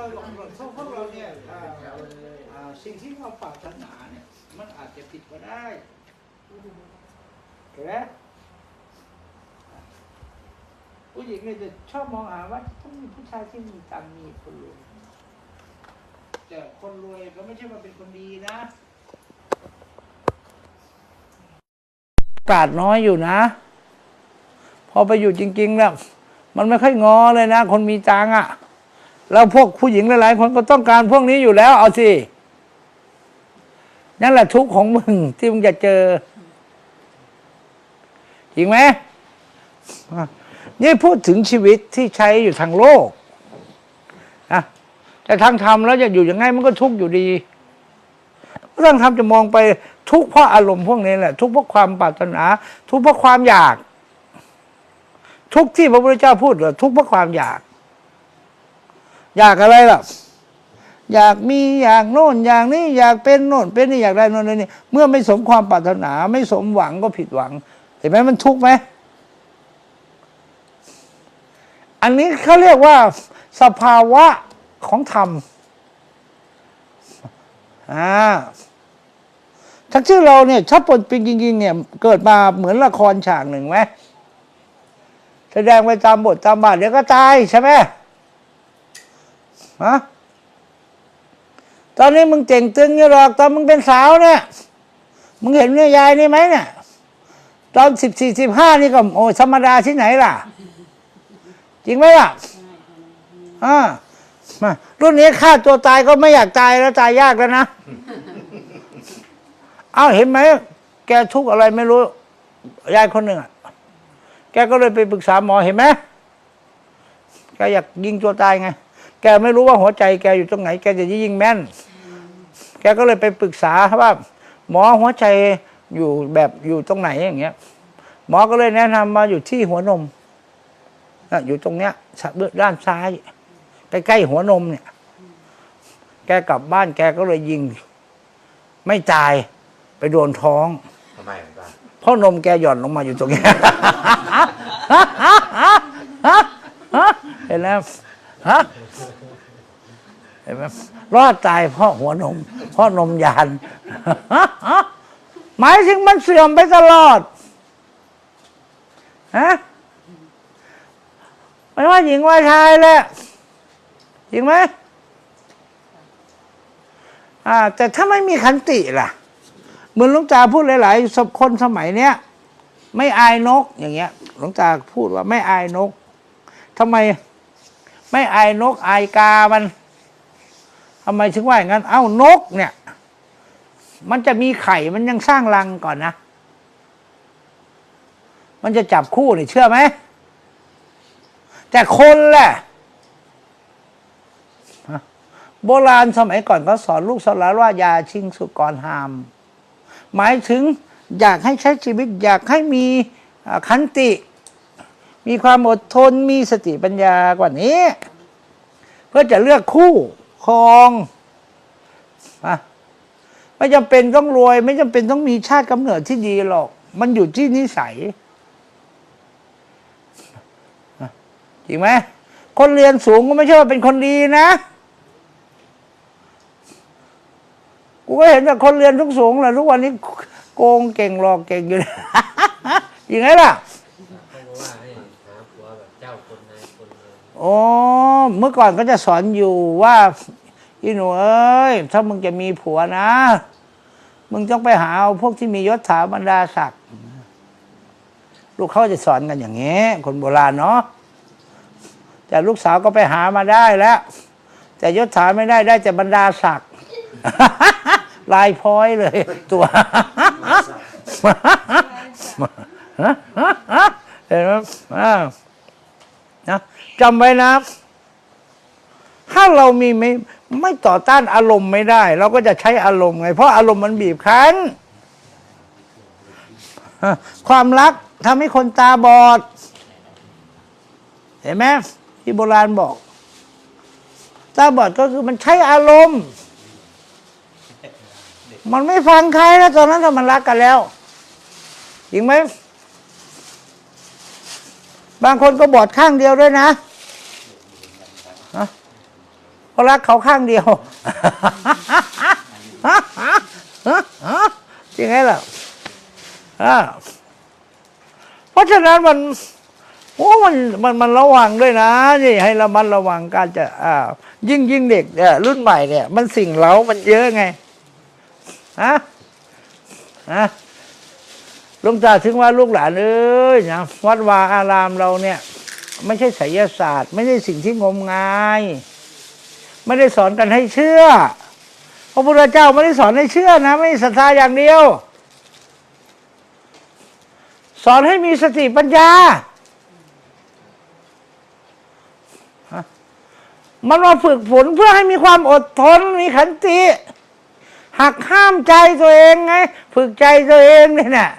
เราพวกเราเนี่ยสิ่งที่เราปรารถนาเนี่ย มันอาจจะผิดก็ได้เห็นไหมผู้หญิงเนี่ยจะชอบมองหาว่าต้องมีผู้ชายที่มีตังมีคนรวยแต่คนรวยก็ไม่ใช่ว่าเป็นคนดีนะกาสน้อยอยู่นะ พอไปอยู่จริงๆแล้ว มันไม่ค่อยงอเลยนะ คนมีตังค์อะ แล้วพวกผู้หญิงหลายๆคนก็ต้องการพวกนี้อยู่แล้ว เอาสิ นั่นแหละทุกข์ของมึงที่มึงจะเจอ จริงไหมนี่พูดถึงชีวิตที่ใช้อยู่ทางโลกอะแต่ทางธรรมแล้วจะอยู่ยังไงมันก็ทุกข์อยู่ดีทางธรรมจะมองไปทุกข์เพราะอารมณ์พวกนี้แหละ ทุกข์เพราะความปรารถนา ทุกข์เพราะความอยาก ทุกข์ที่พระพุทธเจ้าพูดว่าทุกข์เพราะความอยาก อยากอะไรล่ะ อยากมีอยากโน่นอย่างนี้อยากเป็นโน่น เป็นนี่อยากได้โน่นนี่เมื่อไม่สมความปรารถนา ไม่สมหวังก็ผิดหวัง เห็นไหมมันทุกข์ไหมอันนี้เขาเรียกว่า สภาวะของธรรมอ่าทั้งที่เราเนี่ยชอบปนปิงจริงๆเนี่ย เกิดมาเหมือนละครฉากหนึ่งไหมแสดงไปตามบทตามบาทเดี๋ยวก็ตายใช่ไหม ฮะตอนนี้มึงเจ๋งตึงอยู่หรอกตอนมึงเป็นสาวเนี่ย มึงเห็นเนี่ยยายนี่ไหมเนี่ย ตอนสิบสี่สิบห้านี่ก็โอ้ธรรมดาที่ไหนล่ะ จริงไหมล่ะอ่ามารุ่นนี้ฆ่าตัวตายก็ไม่อยากตายแล้วตายยากแล้วนะเอาเห็นไหมแกทุกข์อะไรไม่รู้ยายคนหนึ่งอะแกก็เลยไปปรึกษาหมอเห็นไหมแกอยากยิงตัวตายไง แกไม่รู้ว่าหัวใจแกอยู่ตรงไหน แกจะยิงแม่น แกก็เลยไปปรึกษาว่า หมอหัวใจอยู่แบบอยู่ตรงไหนอย่างเงี้ย หมอก็เลยแนะนำมาอยู่ที่หัวนมน่ะอยู่ตรงเนี้ยด้านซ้ายใกล้ๆหัวนมเนี่ย แกกลับบ้านแกก็เลยยิง ไม่ตายไปโดนท้องทำไมหลวงตาเพราะนมแกหย่อนลงมาอยู่ตรงนี้เห็นแล้ว ฮะเห็นไหมรอดตายเพราะหัวนม เพราะนมยานหมายถึงมันเสื่อมไปตลอดฮะไม่ว่าหญิงว่าชายแหละจริงไหมอ่า แต่ถ้าไม่มีขันติล่ะ เหมือนหลวงตาพูดหลายๆสคนสมัยเนี้ยไม่อายนกอย่างเงี้ย หลวงตาพูดว่าไม่อายนกทำไม ไม่อายนกอายกามันทำไมถึงว่าอย่างนั้น เอ้านกเนี่ย มันจะมีไข่มันยังสร้างรังก่อนนะ มันจะจับคู่นี่เชื่อไหม แต่คนแหละโบราณสมัยก่อนเขาสอนลูกสอนหลานว่าอย่าชิงสุกรหาม หมายถึงอยากให้ใช้ชีวิตอยากให้มีขันติ มีความอดทนมีสติปัญญากว่านี้ เพื่อจะเลือกคู่ครองอะไม่จำเป็นต้องรวย ไม่จำเป็นต้องมีชาติกำเนิดที่ดีหรอก มันอยู่ที่นิสัยจริงไหมคนเรียนสูงก็ไม่ใช่ว่าเป็นคนดีนะกูก็เห็นแต่คนเรียนทุกสูงแหละทุกวันนี้โกงเก่งหลอกเก่งอยู่ยังไงล่ะ โอ้เมื่อก่อนก็จะสอนอยู่ว่าอีหนูเอ้ย ถ้ามึงจะมีผัวนะ มึงต้องไปหาเอาพวกที่มียศถาบรรดาศักดิ์ลูกเขาจะสอนกันอย่างนี้คนโบราณเนาะแต่ลูกสาวก็ไปหามาได้แล้ว แต่ยศถาไม่ได้ได้แต่บรรดาศักดิ์ลายพ้อยเลย ตัวเห็นไหมอ้าวนะ จำไว้นะ ถ้าเรามีไม่ไม่ต่อต้านอารมณ์ไม่ได้ เราก็จะใช้อารมณ์ไง เพราะอารมณ์มันบีบคั้น ความรักทำให้คนตาบอด เห็นไหมที่โบราณบอก ตาบอดก็คือมันใช้อารมณ์ มันไม่ฟังใครแล้วตอนนั้นถ้ามันรักกันแล้วจริงไหมบางคนก็บอดข้างเดียวด้วยนะ เพราะรักเขาข้างเดียวจริงไงล่ะอ่าเพราะฉะนั้นมันโอ้มันมันมันระวังด้วยนะนี่ให้ระมัดระวังการจะอ่ายิ่งยิ่งเด็กเนี่ยรุ่นใหม่เนี่ย มันสิ่งเล้ามันเยอะไงฮะฮะลวงตาถึงว่าลูกหลานเอ้ยนะวัดวาอารามเราเนี่ย ไม่ใช่ไสยศาสตร์ ไม่ใช่สิ่งที่งมงาย ไม่ได้สอนกันให้เชื่อ พระพุทธเจ้าไม่ได้สอนให้เชื่อนะ ไม่ศรัทธาอย่างเดียว สอนให้มีสติปัญญา มันมาฝึกฝนเพื่อให้มีความอดทนมีขันติหักห้ามใจตัวเองไง ฝึกใจตัวเองเนี่ยนะ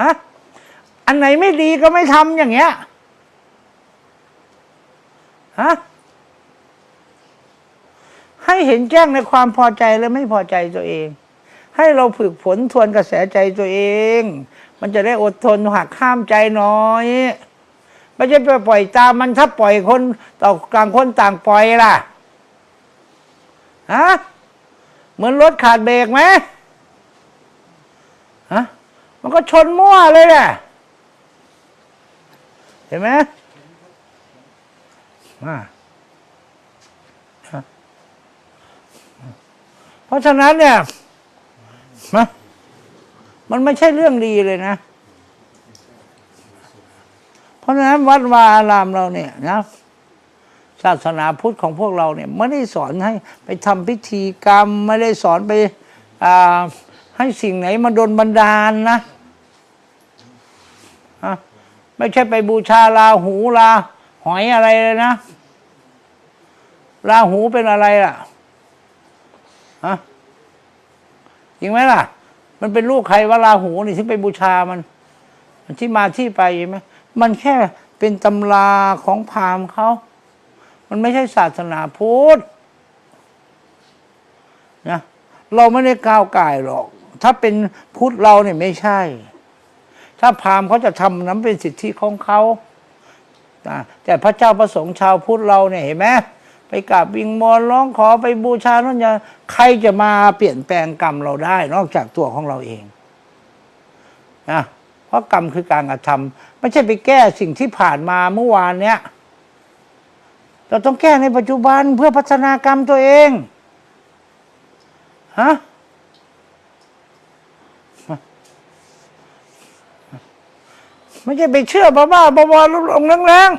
ฮะอันไหนไม่ดีก็ไม่ทำอย่างเงี้ยฮะ ให้เห็นแจ้งในความพอใจและไม่พอใจตัวเอง ให้เราฝึกฝนทวนกระแสใจตัวเอง มันจะได้อดทนหักข้ามใจน้อยไม่ใช่ไปปล่อยตามมันถ้าปล่อยคนต่างคนต่างปล่อยล่ะฮะเหมือนรถขาดเบรกไหมฮะมันก็ชนมั่วเลยแหละเห็นไหมอ่า เพราะฉะนั้นเนี่ยนะมันไม่ใช่เรื่องดีเลยนะ เพราะฉะนั้นวัดวาอารามเราเนี่ยนะศาสนาพุทธของพวกเราเนี่ยไม่ได้สอนให้ไปทำพิธีกรรม ไม่ได้สอนไปให้สิ่งไหนมาโดนบันดาลนะไม่ใช่ไปบูชาลาหูลาหอยอะไรเลยนะลาหูเป็นอะไรล่ะ ฮะจริงไหมล่ะ มันเป็นลูกใครว่าลาหูนี่ที่ไปบูชามันมันที่มาที่ไปใช่ไหมมันแค่เป็นตำราของพราหมณ์เขามันไม่ใช่ศาสนาพุทธนะเราไม่ได้ก้าวไก่หรอก ถ้าเป็นพุทธเราเนี่ยไม่ใช่ ถ้าพราหมณ์เขาจะทำนั้นเป็นสิทธิของเขาแต่พระเจ้าประสงค์ชาวพุทธเราเนี่ยเห็นไหม ไปกราบวิงมอนร้องขอไปบูชาโน่นอย่างใครจะมาเปลี่ยนแปลงกรรมเราได้ นอกจากตัวของเราเองนะเพราะกรรมคือการกระทำไม่ใช่ไปแก้สิ่งที่ผ่านมาเมื่อวานเนี้ยเราต้องแก้ในปัจจุบันเพื่อพัฒนากรรมตัวเองฮะไม่ใช่ไปเชื่อบ้าๆบอๆลงแรง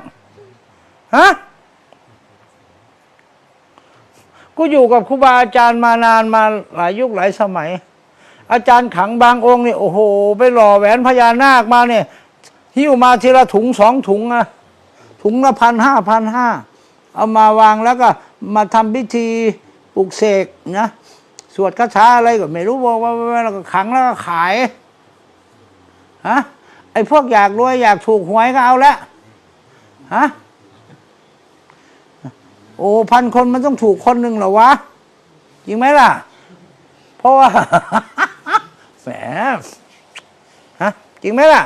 ๆฮะ กูอยู่กับครูบาอาจารย์มานานมาหลายยุคหลายสมัย อาจารย์ขังบางองค์เนี่ยโอ้โห ไปหล่อแหวนพญานาคมาเนี่ยหิ้วมาทีละถุงสองถุงอะถุงละพันห้าพันห้าเอามาวางแล้วก็มาทำพิธีปลุกเสกนะสวดคาถาอะไรก็ไม่รู้บอกว่าแล้วก็ขังแล้วก็ขายฮะไอ้พวกอยากรวยอยากถูกหวยก็เอาละฮะ โอ้พันคนมันต้องถูกคนหนึ่งเหรอวะจริงไหมล่ะ เพราะว่าแหมฮะจริงไหมล่ะ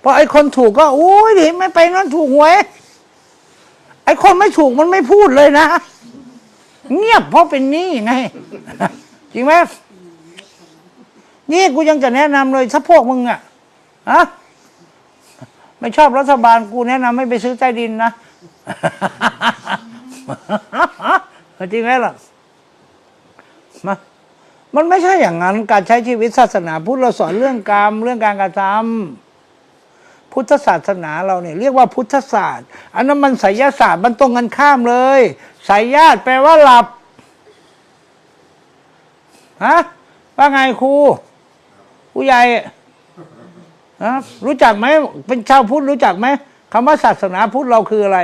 เพราะไอ้คนถูกก็โอ้ยดิไม่ไปนั่นถูกหวยไอ้คนไม่ถูกมันไม่พูดเลยนะ เงียบเพราะเป็นหนี้ไง จริงไหมนี่กูยังจะแนะนำเลยถ้าพวกมึงอะฮะไม่ชอบรัฐบาลกูแนะนำไม่ไปซื้อใต้ดินนะ จริงไหมล่ะมามันไม่ใช่อย่างนั้น การใช้ชีวิตศาสนาพุทธเราสอนเรื่องกรรมเรื่องการกระทำพุทธศาสนาเราเนี่ยเรียกว่าพุทธศาสตร์อันนั้นมันไสยศาสตร์มันตรงกันข้ามเลยไสยญาติแปลว่าหลับฮะว่าไงครูผู้ใหญ่ฮะรู้จักไหมเป็นชาวพุทธรู้จักไหมคำว่าศาสนาพุทธเราคืออะไร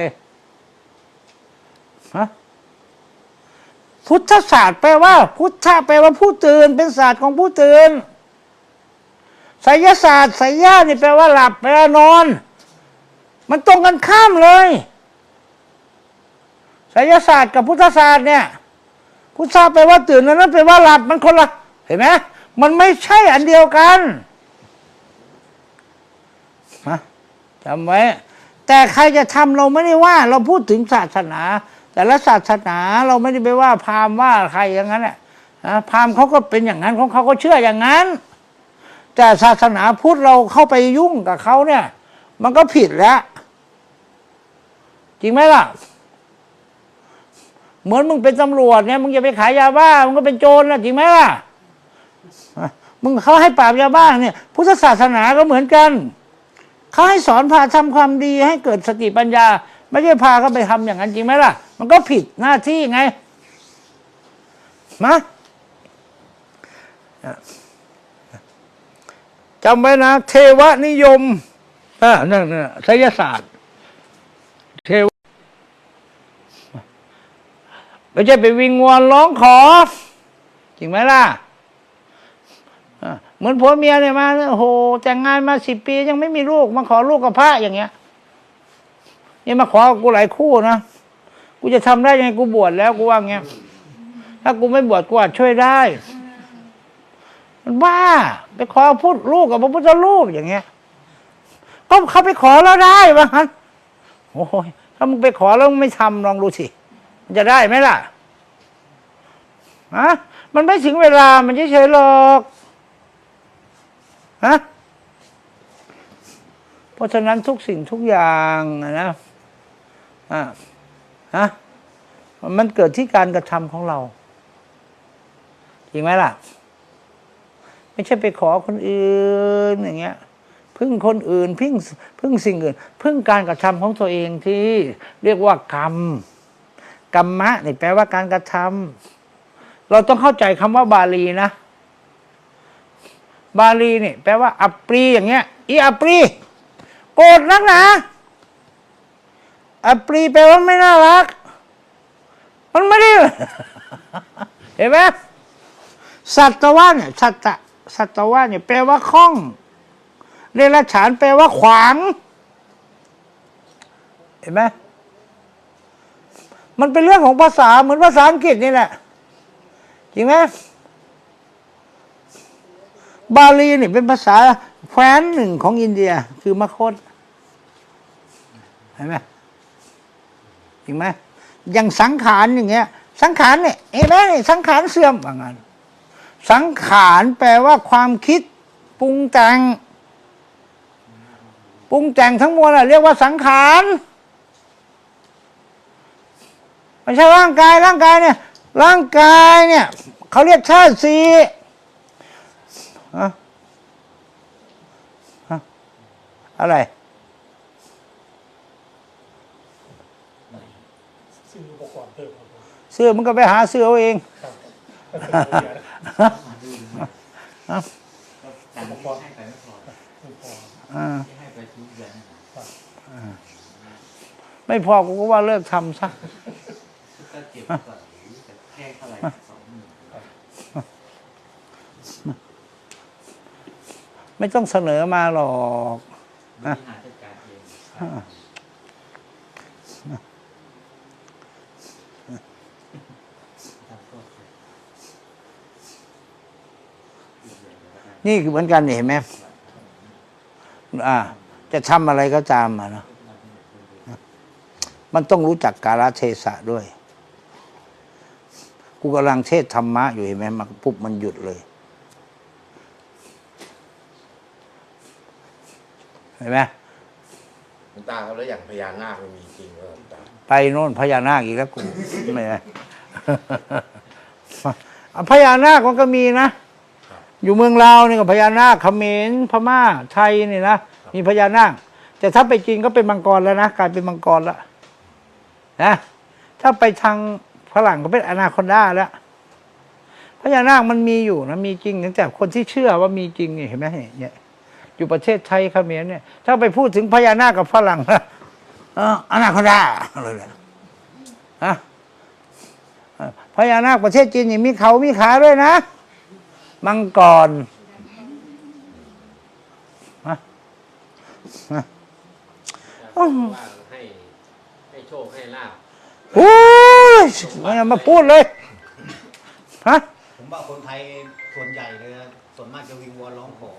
ฮะ พุทธศาสตร์แปลว่า พุทธะแปลว่าผู้ตื่น เป็นศาสตร์ของผู้ตื่นไสยศาสตร์ไสยญาตินี่แปลว่าหลับแปลว่านอน มันตรงกันข้ามเลยไสยศาสตร์กับพุทธศาสตร์เนี่ย พุทธศาสตร์แปลว่าตื่นนั้นแปลว่าหลับมันคนละเห็นไหมมันไม่ใช่อันเดียวกันฮะจำไว้ แต่ใครจะทำเราไม่ได้ว่า เราพูดถึงศาสนา แต่ละศาสนาเราไม่ได้ไปว่าพราหมณ์ว่าใครอย่างนั้นแหละนะพราหมณ์เขาก็เป็นอย่างนั้นของเขาก็เชื่ออย่างนั้น แต่ศาสนาพุทธเราเข้าไปยุ่งกับเขาเนี่ย มันก็ผิดแล้ว จริงไหมล่ะ เหมือนมึงเป็นตำรวจเนี่ยมึงจะไปขายยาบ้ามึงก็เป็นโจรนะจริงไหมล่ะมึงเขาให้ปราบยาบ้าเนี่ย พุทธศาสนาก็เหมือนกันเขาให้สอนพาทำความดีให้เกิดสติปัญญา ไม่ใช่พาเขาไปทำอย่างนั้นจริงไหมล่ะ มันก็ผิดหน้าที่ไงมาจำไว้นะ เทวนิยมอ่านั่นน่ะไสยศาสตร์ เทวไม่ใช่ไปวิงวอนร้องขอ จริงไหมล่ะเหมือนผัวเมียเนี่ยมาโอ้โหแต่งงานมาสิบปียังไม่มีลูก มาขอลูกกับพระอย่างเงี้ย นี่มาขอกูหลายคู่นะ กูจะทำได้ยังไงกูบวชแล้วกูว่าเงี้ยถ้ากูไม่บวชกูอาจช่วยได้ มันบ้า ไปขอพูดลูกกับพระพุทธรูปอย่างเงี้ย ก็เขาไปขอแล้วได้ว่างั้นโอ้ยถ้ามึงไปขอแล้วมึงไม่ทำลองดูสิมันจะได้ไหมล่ะฮะมันไม่ถึงเวลามันเฉยๆหรอกฮะเพราะฉะนั้นทุกสิ่งทุกอย่างนะอะ ฮะมันเกิดที่การกระทำของเราจริงไหมล่ะ ไม่ใช่ไปขอคนอื่นอย่างเงี้ยพึ่งคนอื่นพึ่งพึ่งสิ่งอื่น พึ่งการกระทำของตัวเองที่เรียกว่ากรรมกรรมะนี่แปลว่าการกระทำเราต้องเข้าใจคำว่าบาลีนะ บาลีนี่แปลว่าอัปปรีอย่างเงี้ยอีอัปปรีโกรธนักหนา อัปปรีแปลว่าไม่น่ารัก มันไม่ได้ เห็นไหมสัตวะเนี่ยสัตะสัตวะเนี่ยแปลว่าคล่องเดรัจฉานแปลว่าขวาง เห็นไหมมันเป็นเรื่องของภาษาเหมือนภาษาอังกฤษนี่แหละจริงไหมบาลีนี่เป็นภาษาแคว้นหนึ่งของอินเดีย คือมคตเห็นไหม จริงไหมอย่างสังขารอย่างเงี้ย สังขารเนี่ยเห็นไหมสังขารเสื่อมว่างั้นสังขารแปลว่าความคิดปรุงแต่งปรุงแต่งทั้งมวลอะเรียกว่าสังขารไม่ใช่ร่างกายร่างกายเนี่ย ร่างกายเนี่ยเขาเรียกชาติสีฮะฮะอะไร ซื้ออุ ปกรณ์เพิ่มครับผมเสื้อมันก็ไปหาเสื้อเอาเองอุปกรณ์ให้ไปไม่พอไม่พออ่าที่ให้ไปทุกเดือนไม่พอกูก็ว่าเลิกทำซะ ก็เก็บก่อนแต่แค่เท่าไหร่สองหมื่นไม่ต้องเสนอมาหรอก บริหารจัดการเองทำโทษเลย นี่คือเหมือนกันนี่เห็นไหมอ่า จะทำอะไรก็ตามมาเนาะมันต้องรู้จักกาลเทศะด้วย กูกำลังเทศธรรมะอยู่เห็นไหมมันปุ๊บมันหยุดเลย เห็นไหมหลวงตาครับแล้วอย่างพญานาคมันมีจริงเหรอหลวงตาไปโน่นพญานาคอีกแล้วกู ไม่ได้อะพญานาคมันก็มีนะ อยู่เมืองลาวนี่ก็พญานาคเขมรพม่าไทยนี่นะมีพญานาค แต่ถ้าไปจีนก็เป็นมังกรแล้วนะกลายเป็นมังกรแล้วนะถ้าไปทางฝรั่งก็เป็นอนาคอนดาแล้วพญานาคมันมีอยู่นะมีจริงแต่คนที่เชื่อว่ามีจริงนี่เห็นไหมเนี่ยอยู่ประเทศไทยเขมรเนี่ย ถ้าไปพูดถึงพญานาคกับฝรั่งนะเอออนาคอนดาเลยนะฮะเออพญานาคประเทศจีนนี่มีเขามีขาด้วยนะ มังกรฮะฮะว่าให้ให้โชคให้ลาบโอ้ยไม่เอามาพูดเลยฮะผมว่าคนไทยส่วนใหญ่เลยนะส่วนมากจะวิงวอนร้องขอ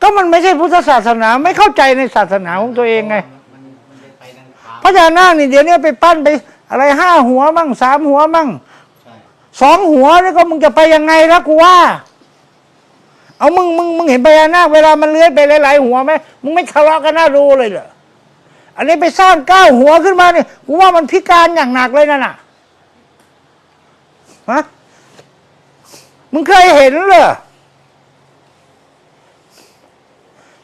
ก็มันไม่ใช่พุทธศาสนาไม่เข้าใจในศาสนาของตัวเองไงมันมันมันไปทางทางพญานาคนี่เดี๋ยวนี้ไปปั้นไปอะไรห้าหัวมั่งสามหัวมั่งใช่ สองหัวนี่ก็มึงจะไปยังไงล่ะกูว่า เอามึงมึงมึงเห็นพญานาคเวลามันเลื้อยไปหลาย ๆ หัวไหมมึงไม่ทะเลาะกันน่าดูเลยเหรออันนี้ไปสร้างเก้าหัวขึ้นมาเนี่ยกูว่ามันพิการอย่างหนักเลยนั่นน่ะฮะมึงเคยเห็นเหรอ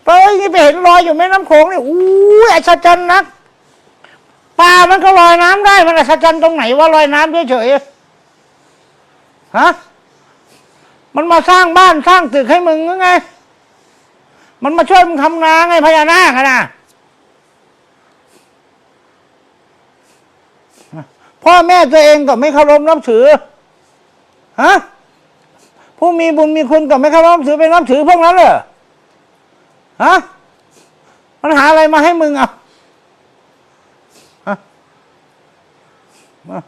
ไปนี่ไปเห็นรอยอยู่แม่น้ำโขงนี่อู้ยอัศจรรย์นักปลามันก็ลอยน้ำได้มันอัศจรรย์ตรงไหนว่าลอยน้ำเฉยๆ ฮะมันมาสร้างบ้านสร้างตึกให้มึงไง มันมาช่วยมึงทำงานไงพญานาคอะนะพ่อแม่ตัวเองก็ไม่เคารพนับถือ ฮะ ผู้มีบุญมีคุณก็ไม่เคารพนับถือเป็นนับถือพวกนั้นเหรอ ฮะ มันหาอะไรมาให้มึงอะมา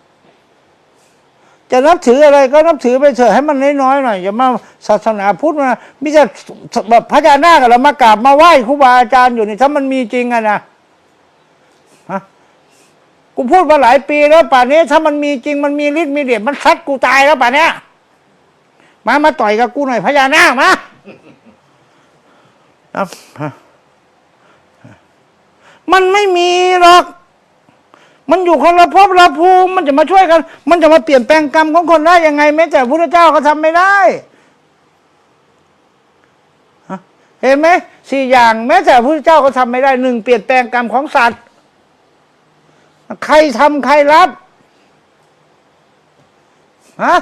จะนับถืออะไรก็นับถือไปเถอะให้มันน้อยๆหน่อยอย่ามาศาสนาพุทธมามิจะแบบพระยานาคอะเรามากราบมาไหว้ครูบาอาจารย์อยู่นี่ถ้ามันมีจริงอะนะฮะกูพูดมาหลายปีแล้วป่านนี้ ถ้ามันมีจริงมันมีฤทธิ์มีเดชมันซัดกูตายแล้วป่านนี้มามาต่อยกับกูหน่อยพญานาคมาครับมันไม่มีหรอก มันอยู่คนละภพละภูมิมันจะมาช่วยกัน มันจะมาเปลี่ยนแปลงกรรมของคนได้ยังไงแม้แต่พระเจ้าก็ทำไม่ได้เห็นไหมสี่อย่างแม้แต่พระเจ้าก็ทำไม่ได้หนึ่งเปลี่ยนแปลงกรรมของสัตว์ ใครทำใครรับฮะ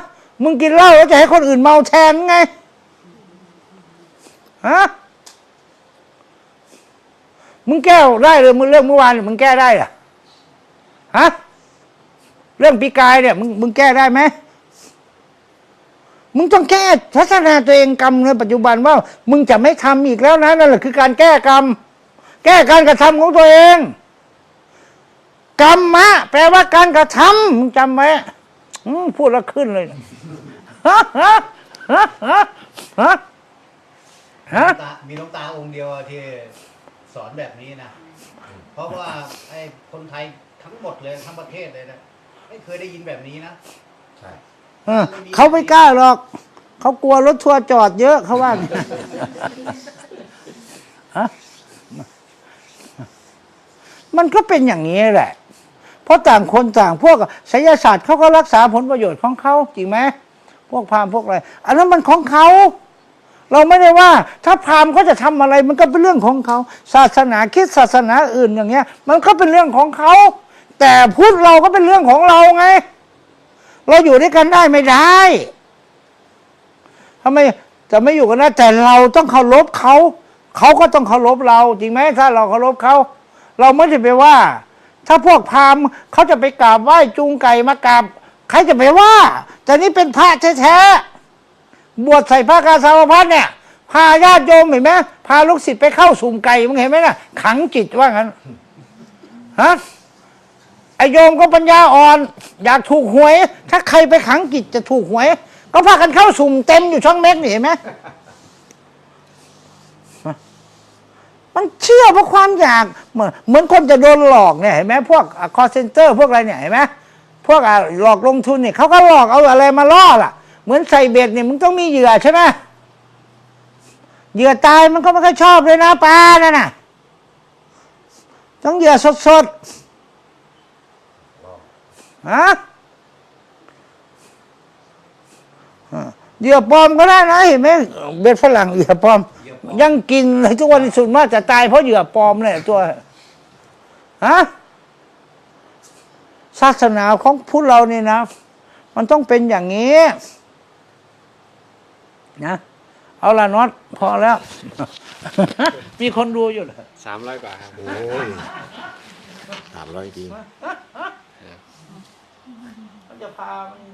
มึงกินเหล้าแล้วจะให้คนอื่นเมาแทนไงฮะมึงแก้ได้เลยมึงเรื่องเมื่อวานมึงแก้ได้อะ ฮะเรื่องปีกายเนี่ยมึงมึงแก้ได้ไหมมึงต้องแก้ทัศนาตัวเองกรรมในปัจจุบันว่า มึงจะไม่ทำอีกแล้วนะนั่นแหละคือการแก้กรรม แก้การกระทำของตัวเองกรรมะ แปลว่าการกระทำมึงจำไว้อืมพูดแล้วขึ้นเลยฮะฮะฮะฮะฮะฮะมีหลวงตาองค์เดียวที่สอนแบบนี้นะ เพราะว่าไอ้คนไทย ทั้งหมดเลยทั้งประเทศเลยนะไม่เคยได้ยินแบบนี้นะ ใช่เออเขาไม่กล้าหรอก เขากลัวรถทัวร์จอดเยอะเขาว่างั้นฮะมันก็เป็นอย่างนี้แหละ เพราะต่างคนต่างพวกไสยศาสตร์เขาก็รักษาผลประโยชน์ของเขาจริงไหมพวกพราหมณ์พวกอะไรอันนั้นมันของเขา เราไม่ได้ว่า ถ้าพราหมณ์เขาจะทำอะไร มันก็เป็นเรื่องของเขา ศาสนาคริดศาสนาอื่นอย่างเงี้ย มันก็เป็นเรื่องของเขา แต่พุทธเราก็เป็นเรื่องของเราไง เราอยู่ด้วยกันได้ไม่ได้ทำไมจะไม่อยู่กันได้แต่เราต้องเคารพเขาเขาก็ต้องเคารพเรา จริงไหมถ้าเราเคารพเขาเราไม่ได้ไปว่า ถ้าพวกพราหมณ์เขาจะไปกราบไหว้จูงไก่มากราบใครจะไปว่า แต่นี่เป็นพระแท้ๆบวชใส่ผ้ากาสาวพัดเนี่ยพาญาติโยมเห็นไหมพาลูกศิษย์ไปเข้าสุ่มไก่มึงเห็นไหมน่ะขังจิตว่างั้นฮะ ไอโยมก็ปัญญาอ่อน อยากถูกหวย ถ้าใครไปขังจิตจะถูกหวย ก็พากันเข้าสุ่มเต็มอยู่ช่องเม็กนี่เห็นไหมมันเชื่อเพราะความอยาก เหมือนเหมือนคนจะโดนหลอกเนี่ยเห็นไหมพวกคอเซนเตอร์พวกอะไรเนี่ยเห็นไหมพวกหลอกลงทุนเนี่ยเขาก็หลอกเอาอะไรมาล่อล่ะ เหมือนใส่เบ็ดเนี่ยมึงต้องมีเหยื่อใช่ไหมเหยื่อตายมันก็ไม่ค่อยชอบเลยนะปลานั่นน่ะต้องเหยื่อสดๆ ฮะอ่าเหยื่อปลอมก็ได้นะเห็นไหมเบ็ดฝรั่งเหยื่อปลอมเหยื่อปลอมยังกินเลยทุกวันนี้สุดมากจะตายเพราะเหยื่อปลอมเนี่ยตัวฮะศาสนาของพุทธเรานี่นะ มันต้องเป็นอย่างนี้นะเอาละน็อตพอแล้ว มีคนดูอยู่เหรอสามร้อยกว่าครับ โอ้ยสามร้อยจริงมัน จะพามัน